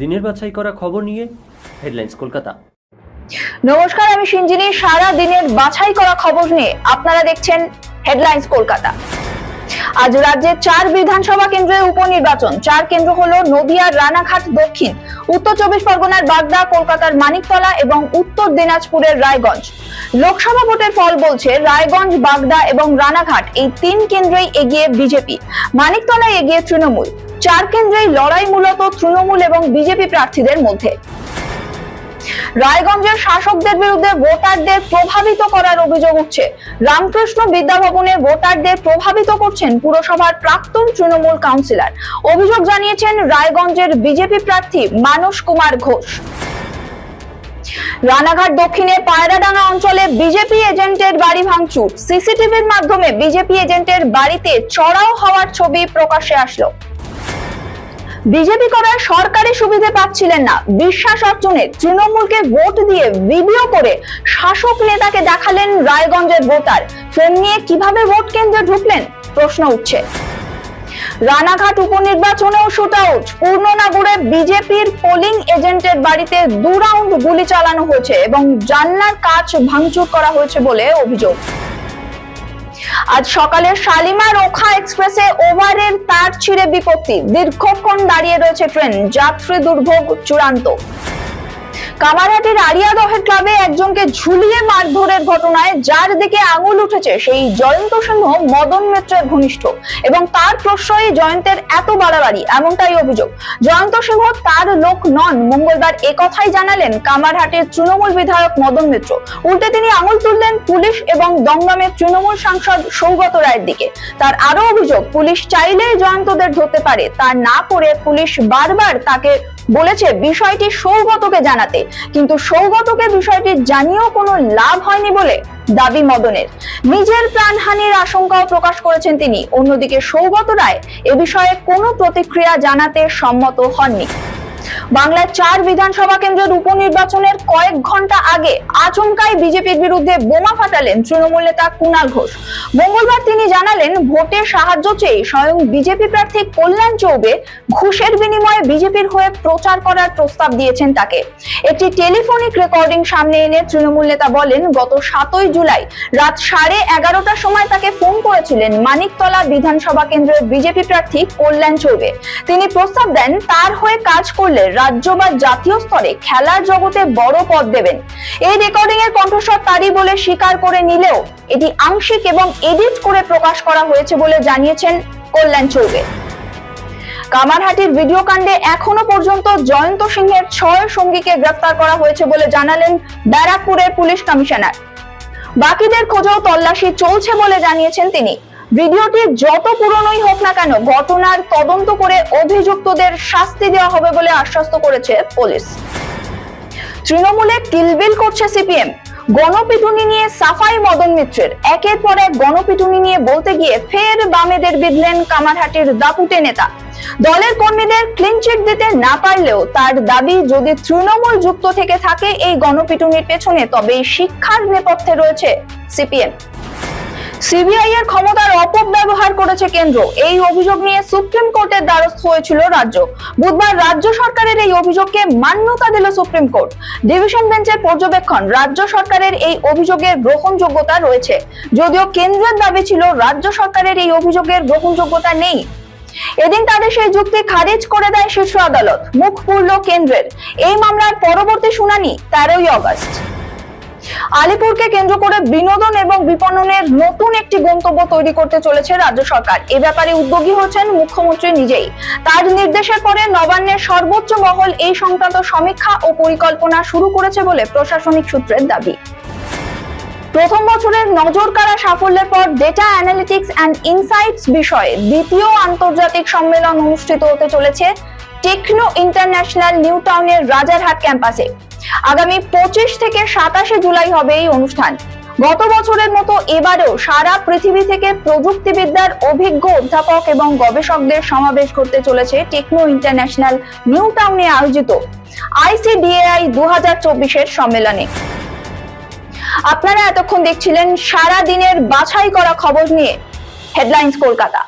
দিনের বাছাই করা খবর নিয়ে হেডলাইন্স কলকাতা। নমস্কার, আমি সিঞ্জিনী। সারা দিনের বাছাই করা খবর নিয়ে আপনারা দেখছেন হেডলাইন্স কলকাতা। আজ রাজ্যের চার বিধানসভা কেন্দ্রের উপনির্বাচন। চার কেন্দ্র হলো নদিয়ার রানাঘাট, দক্ষিণ। উত্তর চব্বিশ পরগনার বাগদা, কলকাতার মানিকতলা এবং উত্তর দিনাজপুরের রায়গঞ্জ। লোকসভা ভোটের ফল বলছে রায়গঞ্জ, বাগদা এবং রানাঘাট। এই তিন কেন্দ্রেই এগিয়ে বিজেপি। মানিকতলায় এগিয়ে তৃণমূল। চার কেন্দ্রেই লড়াই মূলত তৃণমূল এবং বিজেপি প্রার্থীদের মধ্যে। রায়গঞ্জের শাসকদের বিরুদ্ধে ভোটারদের প্রভাবিত করার অভিযোগ উঠছে। রামকৃষ্ণ বিদ্যাভবনের ভোটারদের প্রভাবিত করছেন পুরসভার প্রাক্তন তৃণমূল কাউন্সিলর। অভিযোগ জানিয়েছেন রায়গঞ্জের বিজেপি প্রার্থী মানস কুমার ঘোষ। রানাঘাট দক্ষিণে পায়রাডাঙ্গা অঞ্চলে বিজেপি এজেন্টের বাড়ি ভাঙচুর। সিসিটিভির মাধ্যমে বিজেপি এজেন্টের বাড়িতে চড়াও হওয়ার ছবি প্রকাশে আসলো। বিজেপি করার সরকারি সুবিধে পাচ্ছিলেন না। বিশ্বাস অর্জনে তৃণমূলকে ভোট দিয়ে ভিডিও করে শাসক নেতাকে দেখালেন রায়গঞ্জের ভোটার। ফোন নিয়ে কীভাবে ভোট কেন্দ্রে ঢুকলেন? প্রশ্ন উঠছে। রানাঘাট উপনির্বাচনেও শুট আউট। পূর্ণনাগুড়ে বিজেপির পোলিং এজেন্টের বাড়িতে দু রাউন্ড গুলি চালানো হয়েছে এবং জানলার কাজ ভাঙচুর করা হয়েছে বলে অভিযোগ। আজ সকালে শালিমার ওখা এক্সপ্রেসে ওভারের তার ছিঁড়ে বিপত্তি। দীর্ঘক্ষণ দাঁড়িয়ে রয়েছে ট্রেন। যাত্রী দুর্ভোগ চূড়ান্ত। কামারহাটির আরিয়াদহের ক্লাবে একজনকে ঝুলিয়ে মারধরের ঘটনায় যার দিকে আঙুল উঠেছে সেই জয়ন্ত সিংহ, মদন মিত্রের ঘনিষ্ঠ। এবং তার প্রশ্রয়ে জয়ন্তের এত বাড়াবাড়ি, এমনটাই অভিযোগ। জয়ন্ত সিংহ তার লোক নন। মঙ্গলবার একথাই জানালেন কামারহাটের তৃণমূল বিধায়ক মদন মিত্র। উল্টে তিনি আঙুল তুললেন পুলিশ এবং দমদমের তৃণমূল সাংসদ সৌগত রায়ের দিকে। তার আরও অভিযোগ, পুলিশ চাইলেই জয়ন্তদের ধরতে পারে। তা না করে পুলিশ বারবার তাকে বলেছে বিষয়টি সৌগতকে জানাতে। কিন্তু সৌগতকে বিষয়টি জানিয়েও কোনো লাভ হয়নি বলে দাবি মদনের। নিজের প্রাণহানির আশঙ্কাও প্রকাশ করেছেন তিনি। অন্যদিকে সৌগত রায় এ বিষয়ে কোনো প্রতিক্রিয়া জানাতে সম্মত হননি। বাংলার চার বিধানসভা কেন্দ্রের উপনির্বাচনের কয়েক ঘণ্টা আগে আচমকাই বিজেপির বিরুদ্ধে বোমা ফাটালেন তৃণমূল নেতা কুণাল ঘোষ। মঙ্গলবার তিনি জানালেন, ভোটে সাহায্য চেয়ে স্বয়ং বিজেপি প্রার্থী কল্যাণ চৌবে ঘুষের বিনিময়ে বিজেপির হয়ে প্রচার করার প্রস্তাব দিয়েছেন তাকে। একটি টেলিফোনিক রেকর্ডিং সামনে এনে তৃণমূল নেতা বলেন, গত সাতই জুলাই রাত সাড়ে এগারোটার সময় তাকে ফোন করেছিলেন মানিকতলা বিধানসভা কেন্দ্রের বিজেপি প্রার্থী কল্যাণ চৌবে। তিনি প্রস্তাব দেন, তার হয়ে কাজ করলে রাজ্য বা জাতীয় স্তরে খেলার জগতে বড় পদ দেবেন। এই রেকর্ডিং এর কণ্ঠস্বর তারই বলে স্বীকার করে নিলেও এটি আংশিক এবং এডিট করে প্রকাশ করা হয়েছে বলে জানিয়েছেন কল্যাণ চৌবে। কামারহাটির ভিডিও কাণ্ডে এখনও পর্যন্ত জয়ন্ত সিংহের ছয় সঙ্গীকে গ্রেফতার করা হয়েছে বলে জানালেন ব্যারাকপুরের পুলিশ কমিশনার। বাকিদের খোঁজেও তল্লাশি চলছে বলে জানিয়েছেন তিনি। ভিডিওটি যত পুরনোই হোক না কেন ঘটনার তদন্ত করে অভিযুক্তদের শাস্তি দেওয়া হবে বলে আশ্বস্ত করেছে পুলিশ। তৃণমূলে কিলবিল করছে সিপিএম। গণপিটুনি নিয়ে সাফাই মদন মিত্রের। একের পর এক গণপিটুনি নিয়ে বলতে গিয়ে ফের বামেদের বিধলেন কামারহাটির দাপুটে নেতা। দলের কর্মীদের ক্লিনচিট দিতে না পারলেও তার দাবি, যদি তৃণমূল যুক্ত থেকে থাকে এই গণপিটুনির পেছনে তবে শিক্ষার নেপথ্যে রয়েছে সিপিএম। সিবিআই এর ক্ষমতার অপব্যবহার করেছে কেন্দ্র। এই অভিযোগ নিয়ে সুপ্রিম কোর্টের দ্বারস্থ হয়েছিল রাজ্য। বুধবার রাজ্য সরকারের এই অভিযোগকে মান্যতা দিল সুপ্রিম কোর্ট। ডিভিশন বেঞ্চের পর্যবেক্ষণ, রাজ্য সরকারের এই অভিযোগের গ্রহণযোগ্যতা রয়েছে। যদিও কেন্দ্রের দাবি ছিল, রাজ্য সরকারের এই অভিযোগের গ্রহণযোগ্যতা নেই। এদিন তাদের সেই যুক্তি খারিজ করে দেয় শীর্ষ আদালত। মুখ পুরল কেন্দ্রের। এই মামলার পরবর্তী শুনানি তেরোই অগস্ট। আলিপুরকে কেন্দ্র করে বিনোদন এবং বিপণনের নতুন একটি গন্তব্য তৈরি করতে চলেছে রাজ্য সরকার। এ ব্যাপারে উদ্যোগী হচ্ছেন মুখ্যমন্ত্রী নিজেই। তার নির্দেশের পরে নবান্নের সর্বোচ্চ মহল এই সংক্রান্ত সমীক্ষা ও পরিকল্পনা শুরু করেছে বলে প্রশাসনিক সূত্রের দাবি। প্রথম বছরের নজর কাড়া সাফল্যের পর ডেটা অ্যানালিটিক্স অ্যান্ড ইনসাইটস বিষয়ে দ্বিতীয় আন্তর্জাতিক সম্মেলন অনুষ্ঠিত হতে চলেছে টেকনো ইন্টারন্যাশনাল নিউ টাউনের রাজারহাট ক্যাম্পাসে। আগামী পঁচিশ থেকে সাতাশে জুলাই হবে এই অনুষ্ঠান। গত বছরের মতো এবারেও সারা পৃথিবী থেকে প্রযুক্তিবিদ্যার অভিজ্ঞ অধ্যাপক এবং গবেষকদের সমাবেশ করতে চলেছে টেকনো ইন্টারন্যাশনাল নিউ টাউনে আয়োজিত আইসিডিএআই দু হাজার চব্বিশের সম্মেলনে। আপনারা এতক্ষণ দেখছিলেন সারা দিনের বাছাই করা খবর নিয়ে হেডলাইন্স কলকাতা।